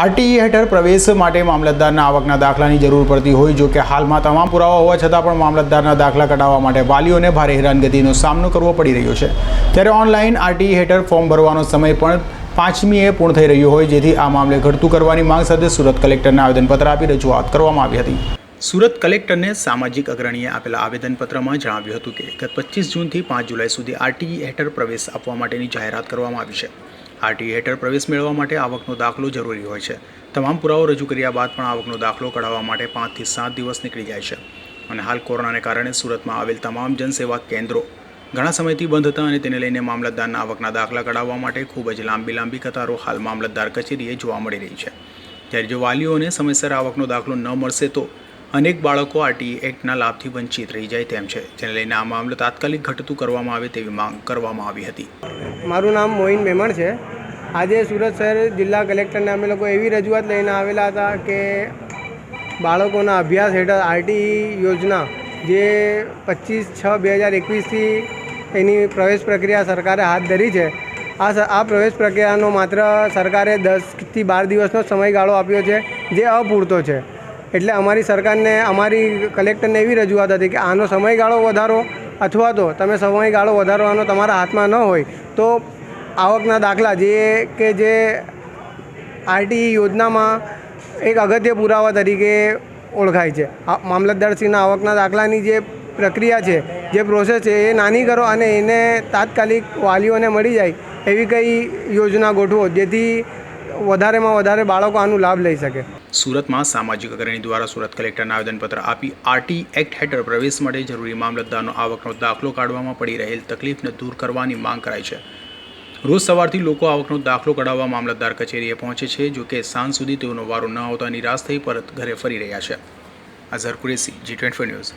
RTE હેઠળ પ્રવેશ માટે મામલતદારના આવકના દાખલાની જરૂર પડતી હોય, જો કે હાલમાં તમામ પુરાવા હોવા છતાં પણ મામલતદારના દાખલા કઢાવવા માટે વાલીઓને ભારે હેરાનગતિનો સામનો કરવો પડી રહ્યો છે. ત્યારે ઓનલાઈન આરટીઈ હેઠળ ફોર્મ ભરવાનો સમય પણ પાંચમીએ પૂર્ણ થઈ રહ્યો હોય, જેથી આ મામલે ઘટતું કરવાની માંગ સાથે સુરત કલેક્ટરને આવેદનપત્ર આપી રજૂઆત કરવામાં આવી હતી. સુરત કલેક્ટરને સામાજિક અગ્રણીએ આપેલા આવેદનપત્રમાં જણાવ્યું હતું કે, ગત પચીસ જૂનથી પાંચ જુલાઈ સુધી આરટીઈ હેઠળ પ્રવેશ આપવા માટેની જાહેરાત કરવામાં આવી છે. આરટીઈ હેઠળ પ્રવેશ મેળવવા માટે આવકનો દાખલો જરૂરી હોય છે. તમામ પુરાવો રજૂ કર્યા બાદ પણ આવકનો દાખલો કઢાવવા માટે પાંચથી સાત દિવસ નીકળી જાય છે. અને હાલ કોરોનાને કારણે સુરતમાં આવેલ તમામ જનસેવા કેન્દ્રો ઘણા સમયથી બંધ હતા અને તેને લઈને મામલતદારના આવકના દાખલા કઢાવવા માટે ખૂબ જ લાંબી લાંબી કતારો હાલ મામલતદાર કચેરીએ જોવા મળી રહી છે. ત્યારે જો વાલીઓને સમયસર આવકનો દાખલો ન મળશે તો અનેક બાળકો આરટીઈ એક્ટના લાભથી વંચિત રહી જાય તેમ છે, જેને લઈને આ મામલો તાત્કાલિક ઘટતું કરવામાં આવે તેવી માંગ કરવામાં આવી હતી. મારું નામ મોઇન મેમણ છે. આજે સુરત શહેર જિલ્લા કલેક્ટરને અમે લોકો એવી રજૂઆત લઈને આવેલા હતા કે બાળકોના અભ્યાસ હેઠળ આરટીઈ યોજના જે પચીસ છ બે હજાર એકવીસથી એની પ્રવેશ પ્રક્રિયા સરકારે હાથ ધરી છે, આ આ પ્રવેશ પ્રક્રિયાનો માત્ર સરકારે દસથી બાર દિવસનો સમયગાળો આપ્યો છે, જે અપૂરતો છે. એટલે અમારી સરકારને, અમારી કલેક્ટરને એવી રજૂઆત હતી કે આનો સમયગાળો વધારો અથવા તો તમે સમયગાળો વધારવાનો તમારા હાથમાં ન હોય, તો આવકના દાખલા જે કે જે આરટીઈ યોજનામાં એક અગત્ય પુરાવા તરીકે ઓળખાય છે. મામલતદારશ્રીના આવકના દાખલાની જે પ્રક્રિયા છે, જે પ્રોસેસ છે, એ નાની કરો અને એને તાત્કાલિક વાલીઓને મળી જાય એવી કંઈ યોજના ગોઠવો જેથી વધારેમાં વધારે બાળકો આનો લાભ લઈ શકે. સુરતમાં સામાજિક અગ્રણી દ્વારા સુરત કલેક્ટરને આવેદનપત્ર આપી આરટી એક્ટ હેઠળ પ્રવેશ માટે જરૂરી મામલતદારનો આવકનો દાખલો કાઢવામાં પડી રહેલ તકલીફને દૂર કરવાની માંગ કરાઈ છે. રોજ સવારથી લોકો આવકનો દાખલો કઢાવવા મામલતદાર કચેરીએ પહોંચે છે, જો કે સાંજ સુધી તેઓનો વારો ન આવતા નિરાશ થઈ પરત ઘરે ફરી રહ્યા છે. Azhar Kureshi ji twenty news.